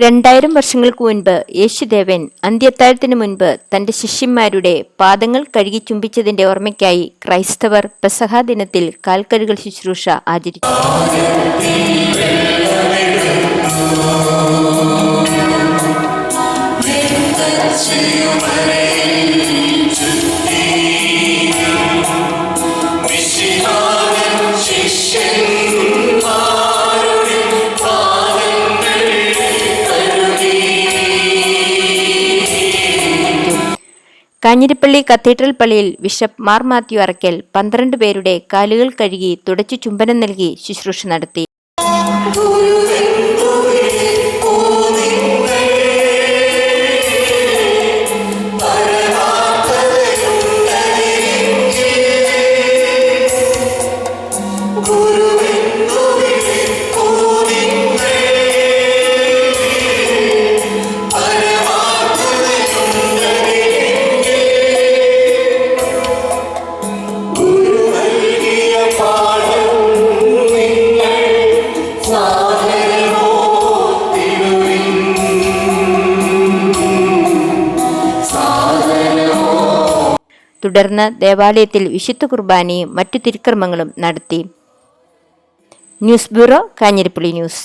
രണ്ടായിരം വർഷങ്ങൾക്ക് മുൻപ് യേശുദേവൻ അന്ത്യത്താഴത്തിനു മുൻപ് തന്റെ ശിഷ്യന്മാരുടെ പാദങ്ങൾ കഴുകി ചുംബിച്ചതിന്റെ ഓർമ്മയ്ക്കായി ക്രൈസ്തവർ പെസഹ ദിനത്തിൽ കാൽക്കഴുകൽ ശുശ്രൂഷ ആചരിച്ചു. കാഞ്ഞിരപ്പള്ളി കത്തീഡ്രൽ പള്ളിയിൽ ബിഷപ്പ് മാർ മാത്യു അറക്കൽ പന്ത്രണ്ട് പേരുടെ കാലുകൾ കഴുകി തുടച്ചു ചുംബനം നൽകി ശുശ്രൂഷ നടത്തി. തുടർന്ന് ദേവാലയത്തിൽ വിശുദ്ധ കുർബാനയും മറ്റു തിരുക്രമങ്ങളും നടത്തി. News bureau Kanjirappally news.